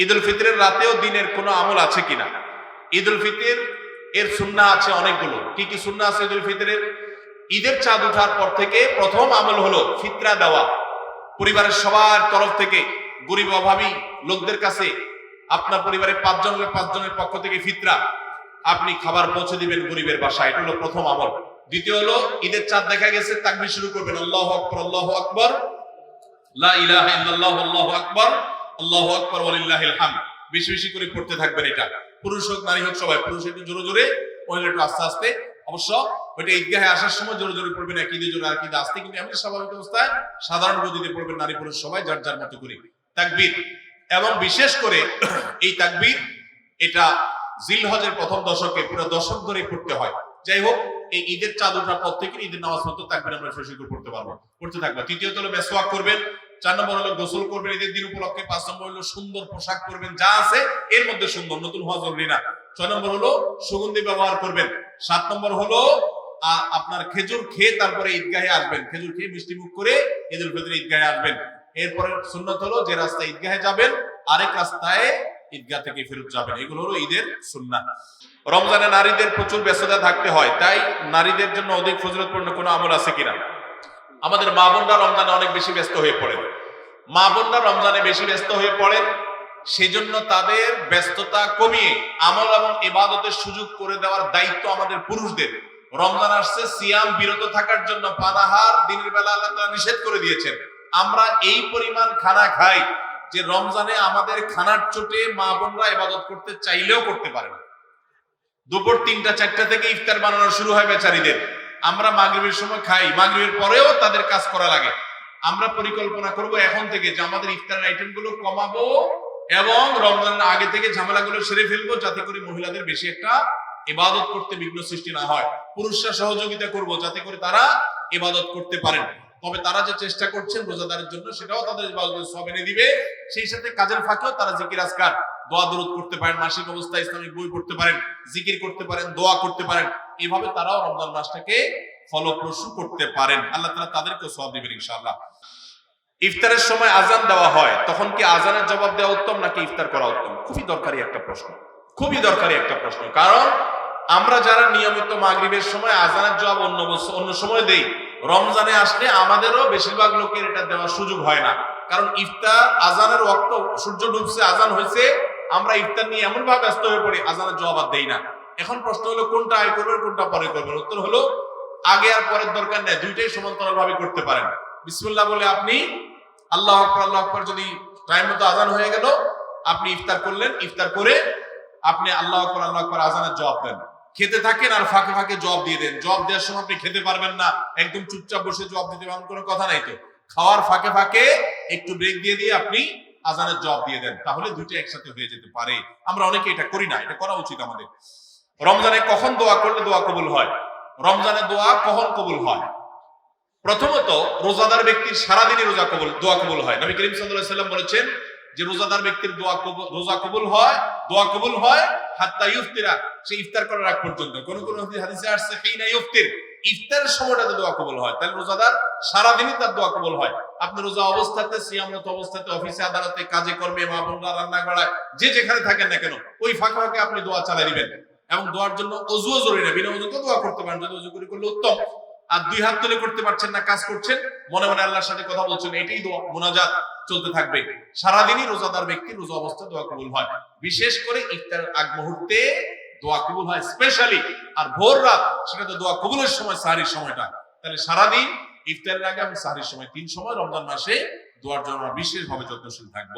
ঈদ উল ফিতরের রাতেও দিনের কোনো আমল আছে কিনা? ঈদ উল ফিতর এর সুন্না আছে অনেকগুলো। কি কি সুন্না আছে ঈদ উল ফিতরের? ঈদের চাঁদ ওঠার পর থেকে প্রথম আমল হলো ফিতরা দেওয়া। পরিবারের সবার তরফ থেকে গরিব অভাবী লোকদের কাছে আপনার পরিবারের পাঁচজন পাঁচজনের পক্ষ থেকে ফিতরা। আপনি খাবার পৌঁছে দিবেন গরিবের বাসায়। এটা হলো প্রথম আমল। দ্বিতীয় হলো ঈদের চাঁদ দেখা গেছে, তাকবির শুরু করবেন। আল্লাহ আকবর আল্লাহ আকবর। লা ইলাহা ইল্লাল্লাহ, আল্লাহু আকবার। আল্লাহু আকবার বেশি বেশি করে পড়তে থাকবেন এটা। পুরুষ হোক, নারী হোক, সবাই। পুরুষ একটু জোরে জোরে, মহিলা একটু আস্তে আস্তে। অবশ্য ওইটা ঈদগাহে আসার সময় জোরে জোরে পড়বেন, একই জোরে আর কি আস্তে। কিন্তু এমনি স্বাভাবিক অবস্থায় সাধারণ গতিতে পড়বেন নারী পুরুষ সবাই, যার যার মতো করে। তাকবীর। এবং বিশেষ করে এই তাকবীর, এটা জিলহজের প্রথম দশকে পুরো দশক ধরে পড়তে হয়। যাই হোক, এই ঈদের চাঁদ ওঠার পর থেকে ঈদের নামাজ পড়তে তাকবীর আমরা করে পড়তে পারব। পড়তে থাকব। তৃতীয়ত হলো মেসওয়াক করবেন। চার নম্বর হলো গোসল করবেন, ঈদের দিন উপলক্ষে। পাঁচ নম্বর হলো সুন্দর পোশাক করবেন যা আছে এর মধ্যে সুন্দর, নতুন হওয়া জরুরি না। ছয় নম্বর হলো সুগন্ধি ব্যবহার করবেন। সাত নম্বর হলো আপনার খেজুর খেয়ে তারপরে ঈদগাহে আসবেন। খেজুর খেয়ে মিষ্টি মুখ করে ঈদ উল ফিতর ঈদগাহে আসবেন। এরপরে সুন্নত হলো যে রাস্তায় ঈদগাহে যাবেন, আরেক রাস্তায় ঈদগাহ থেকে ফেরত যাবেন। এগুলো হলো ঈদের সুন্নাহ। রমজানে নারীদের প্রচুর ব্যস্ততা থাকতে হয়, তাই নারীদের জন্য অধিক ফজিলতপূর্ণ কোনো আমল আছে কিনা? আমাদের মা বোনরা রমজানে অনেক বেশি ব্যস্ত হয়ে পড়েন। মা বোনরা রমজানে বেশি ব্যস্ত হয়ে পড়েন, সেজন্য তাদের ব্যস্ততা কমিয়ে আমল এবং ইবাদতের সুযোগ করে দেওয়ার দায়িত্ব আমাদের পুরুষদের। রমজান আসছে, সিয়াম বিরত থাকার জন্য পানাহার দিনের বেলা আল্লাহ নিষেধ করে দিয়েছেন। আমরা এই পরিমাণ খানা খাই যে রমজানে আমাদের খানার চোটে মা বোনরা ইবাদত করতে চাইলেও করতে পারে না। দুপুর তিনটা, চারটা থেকে ইফতার বানানো শুরু হয় বেচারীদের। আমরা মাগরিবের সময় খাই, মাগরিবের পরেও তাদের কাজ করা লাগে। আমরা পরিকল্পনা করব এখন থেকে যে আমাদের ইফতারের আইটেমগুলো কমাবো এবং রমজানের আগে থেকে ঝামেলাগুলো সেরে ফেলব, যাতে করে মহিলাদের বেশি একটা ইবাদত করতে বিঘ্ন সৃষ্টি না হয়। পুরুষরা সহযোগিতা করব, যাতে করে তারা ইবাদত করতে পারেন। তবে তারা যে চেষ্টা করছেন রোজাদারের জন্য, সেটাও তাদের সব এনে দিবে। সেই সাথে কাজের ফাঁকেও তারা জিকির আজকার, দোয়া দরুদ করতে পারেন, মাসিক অবস্থায় ইসলামিক বই পড়তে পারেন, জিকির করতে পারেন, দোয়া করতে পারেন। এইভাবে তারাও রমজান মাসটাকে ফলপ্রসূ করতে পারেন। আল্লাহ তাআলা তাদেরকেও সওয়াব দিবেন ইনশাআল্লাহ। ইফতারের সময় আজান দেওয়া হয়, তখন কি আজানের জবাব দেওয়া উত্তম নাকি ইফতার করা উত্তম? খুবই দরকারি একটা প্রশ্ন। খুবই দরকারি একটা প্রশ্ন। কারণ আমরা যারা নিয়মিত মাগরিবের সময় আজানের জবাব অন্য বছর অন্য সময় দেই, রমজানে আসলে আমাদেরও বেশিরভাগ লোকের এটা দেওয়ার সুযোগ হয় না। কারণ ইফতার আজানের ওয়াক্ত সূর্য ডুবছে আজান হয়েছে, আমরা ইফতার নিয়ে এমন ভাবে ব্যস্ত হয়ে পড়ি আজানের জবাব দেই না। এখন প্রশ্ন হলো, কোনটা আয় করবেন, কোনটা পরে করবেন? উত্তর হলো, আগে আর পরের দরকার নেই, দুইটাই সমান্তরাল ভাবে করতে পারেন। বিসমুল্লাহ বলে আপনি, আল্লাহ আকবর আল্লাহ আকবর যদি টাইম মতো আজান হয়ে গেল, আপনি ইফতার করলেন, ইফতার করে আপনি আল্লাহ আকবর আল্লাহ আকবর আজানের জবাব দেন। খেতে থাকেন আর ফাঁকে ফাঁকে জবাব দিয়ে দেন। জবাব দেওয়ার সময় আপনি খেতে পারবেন না, একদম চুপচাপ বসে জবাব দিতে পারবেন কোনো কথা নাই তো। খাওয়ার ফাঁকে ফাঁকে একটু ব্রেক দিয়ে দিয়ে আপনি আজানের জবাব দিয়ে দেন, তাহলে দুইটা একসাথে হয়ে যেতে পারে। আমরা অনেকে এটা করি না, এটা করা উচিত আমাদের। রমজানে কখন দোয়া করলে দোয়া কবুল হয়? রমজানে দোয়া কখন কবুল হয়? প্রথমত, রোজাদার ব্যক্তির সারাদিনই রোজা কবুল দোয়া কবুল হয়। নবী করিম সাল্লাম বলেছেন যে রোজাদার ব্যক্তির দোয়া কবুল রোজা কবুল হয়, দোয়া কবুল হয়, হাত্তা ইফতিরা সে ইফতার করার আগ পর্যন্ত। কোন কোন হাদিসে আসছে, হিনা ইফতির ইফতারের সময়টাতে দোয়া কবুল হয়। তাহলে রোজাদার সারাদিনই তার দোয়া কবুল হয়। আপনি রোজা অবস্থাতে সিয়ামরত অবস্থাতে, অফিসে, আদালতে, কাজে কর্মে, মা বোনরা রান্না করায় যে যেখানে থাকেন না কেন, ওই ফাঁকে ফাঁকে আপনি দোয়া চালাই দিবেন। এবং দোয়ার জন্য অজুও জরুরি না। বিনা অজুতে দোয়া করতে পারেন, যদি অজু করে করলে উত্তম। আর দুই হাত তুলে করতে পারছেন না, কাজ করছেন, মনে মনে আল্লাহর সাথে কথা বলছেন, এটাই দোয়া, মোনাজাত চলতে থাকবে। সারাদিনই রোজাদার ব্যক্তি রোজা অবস্থা দোয়া কবুল হয়। বিশেষ করে ইফতার আগ মুহূর্তে দোয়া কবুল হয়, স্পেশালি। আর ভোর রাত, সেটা তো দোয়া কবুলের সময়, সাহারির সময়টা। তাহলে সারাদিন ইফতারের আগে আমি সাহারির সময়, তিন সময় রমজান মাসে দোয়ার জন্য বিশেষভাবে যত্নশীল থাকব।